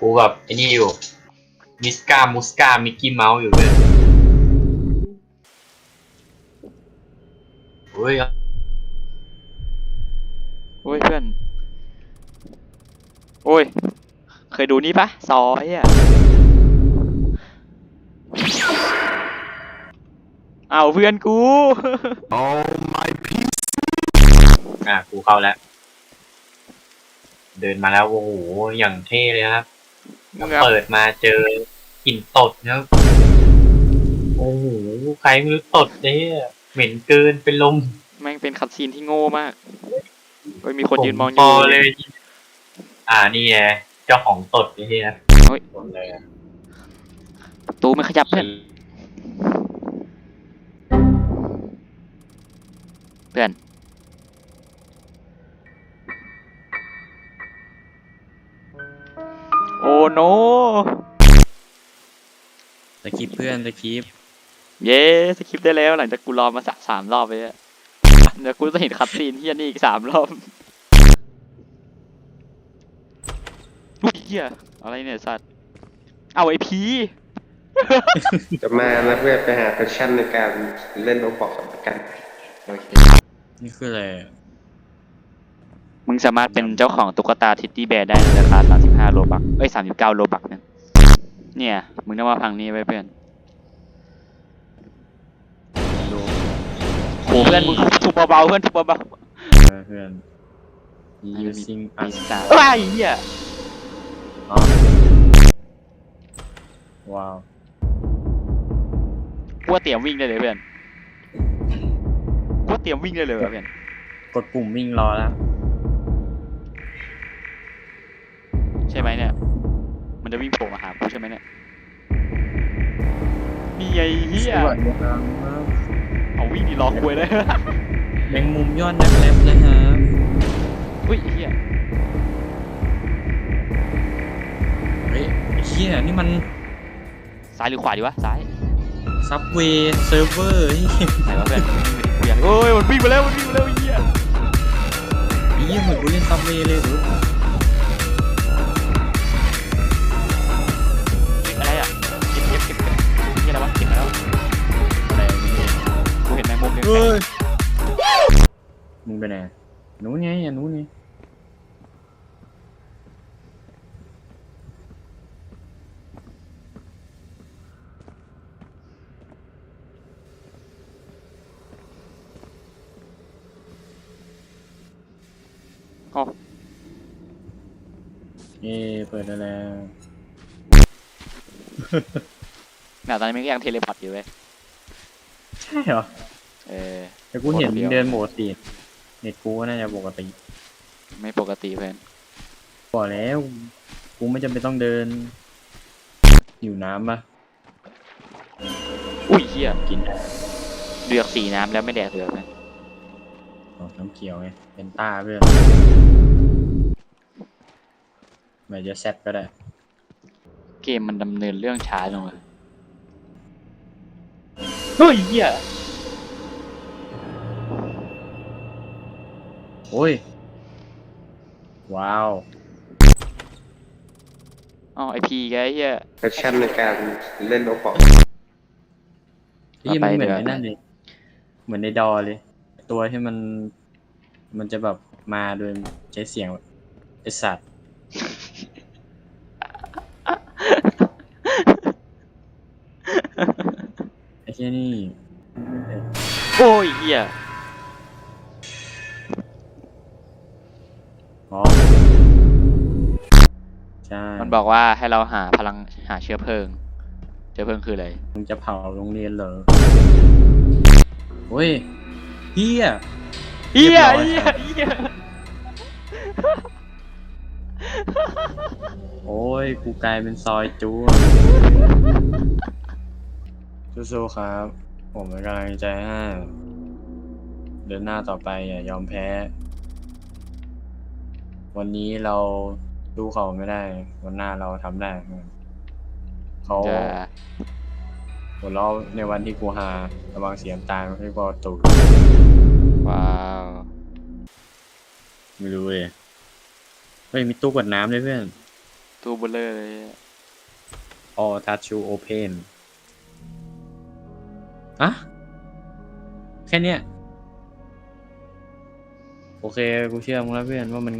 กูแบบไอ้นี่อยู่ มิสกามุสกามิกกี้เมาส์อยู่เลยเฮ้ยโอ้ยเพื่อน โอ้ย เคยดูนี่ปะซอยอะเอาเพื่อนกูอะกูเข้าแล้ว เดินมาแล้ว โอ้โห อย่างเท่เลยครับ มึงเปิดมาเจอกลิ่นตดนะครับโอ้โหใครไม่รู้ตดเนี่ยเหม็นเกินเป็นลมแม่งเป็นคัดซีนที่โง่มากโอ้ยมีคนยืนมองอผยู่ พเลย อ่านี่ไงเจ้าของตดนี่เฮียเฮ้ย ตดเลยอะประตูมันขยับเพื่อนเพื่อน โอ้โนตะคริปเพื่อนตะคริปเย้สคริปต์ได้แล้วหลังจากกูรอมาสะสามรอบไปอะเดี๋ยวกูจะเห็นคัดซีนเฮียนี่อีกสามรอบอุ้ยเฮียอะไรเนี่ยสัตว์เอาไอพีจะมาแล้วเพื่อไปหาแพชชั่นในการเล่นโรบอกกันโอเคนี่คืออะไรอะ มึงสามารถเป็นเจ้าของตุ๊กตาทิตตี้แบร์ได้ในราคาสามสิบห้าโลบักเอ้ยสามสิบเก้าโลบักเนี่ยเนี่ย มึงต้องมาพังนี้ไว้เพื่อนดูโหเพื่อนมึงทุบเบาๆเพื่อนทุบเบาเออเพื่อน using ๆมี us สตาร์ว้ายเฮียอ๋อว้าวกูว่าเตรียมวิ่งได้เลยเพื่อนกูว่าเตรียมวิ่งได้เลยว่ะเพื่อน กดปุ่มวิ่งรอแล้ว ใช่ไหมเนี่ย มันจะวิ่งโผล่มาหากูใช่ไหมเนี่ยมีไอ้เหี้ยสวัสดีครับเอาวิ่งดีรอคุยเลยแมงมุมยอดนักแรปนะครับอุ้ยไอ้เหี้ยเฮ้ยไอ้เหี้ยนี่มันซ้ายหรือขวาดีวะซ้ายซับเวย์เซิร์ฟเวอร์ไหนวะเพื่อนวิ่งไปดิกูอยากโอ้ยมันวิ่งมาแล้วมันวิ่งมาแล้วไอ้เหี้ยไอ้เหี้ยเหมือนกูเล่นซับเวย์เลยหรือ ยเฮ้ยมึงไปไหนหนู้นไงอะหนู้นไงอ๋อเย่เปิดได้แล้วน่ะตอนนี้มันก็ยังเทเลพอร์ตอยู่เว้ยใช่เหรอ เออ แต่กูเห็นปกติเดินปกติเน็ตกูก็น่าจะปกติไม่ปกติเพื่อนบอกแล้วกูไม่จำเป็นต้องเดิน อยู่น้ำปะอุ้ยเหี้ยกินเลือกสีน้ำแล้วไม่แดกเรือเพื่อนอ๋อน้ำเขียวไงเป็นต้าเพื่อนไม่จะแซดก็ได้ เกมมันดำเนินเรื่องช้าลงเลยเฮ้ยเหี้ย โอ้ย ว้าวอ๋อไอพีไงไอ้เหี้ยแพชชั่นในการเล่นโรบอกนี่มันเหมือนเอาไปในนั่นเลยเหมือนในดอเลย ตัวที่มัน มันจะแบบมาโดยใช้เสียงแบบไอสัตว์ไอ้แค่นี่ โอ้ยเหี้ย บอกว่าให้เราหาพลังหาเชื้อเพลิง เชื้อเพลิงคืออะไร มึงจะเผาโรงเรียนเหรอเฮ้ยเฮียเหี้ยเรีเหี้ยยบร้อยเหี้ยโอ้ย กูกลายเป็นซอยจูสู้ๆครับ ผมเป็นกำลังใจให้ เดินหน้าต่อไปอย่ายอมแพ้ วันนี้เรา ดูเขาไม่ได้ วันหน้าเราทำได้เขาจะหัวเราะในวันที่กูหาระวังเสียงตายไม่ใช่กูเอาตูดว้าวไม่รู้เลยเฮ้ยมีตู้กดน้ำด้วยเพื่อนตัวเบลเลอร์เลย all touch you open อะแค่เนี้ยโอเค กูเชื่อมึงแล้วเพื่อนว่ามัน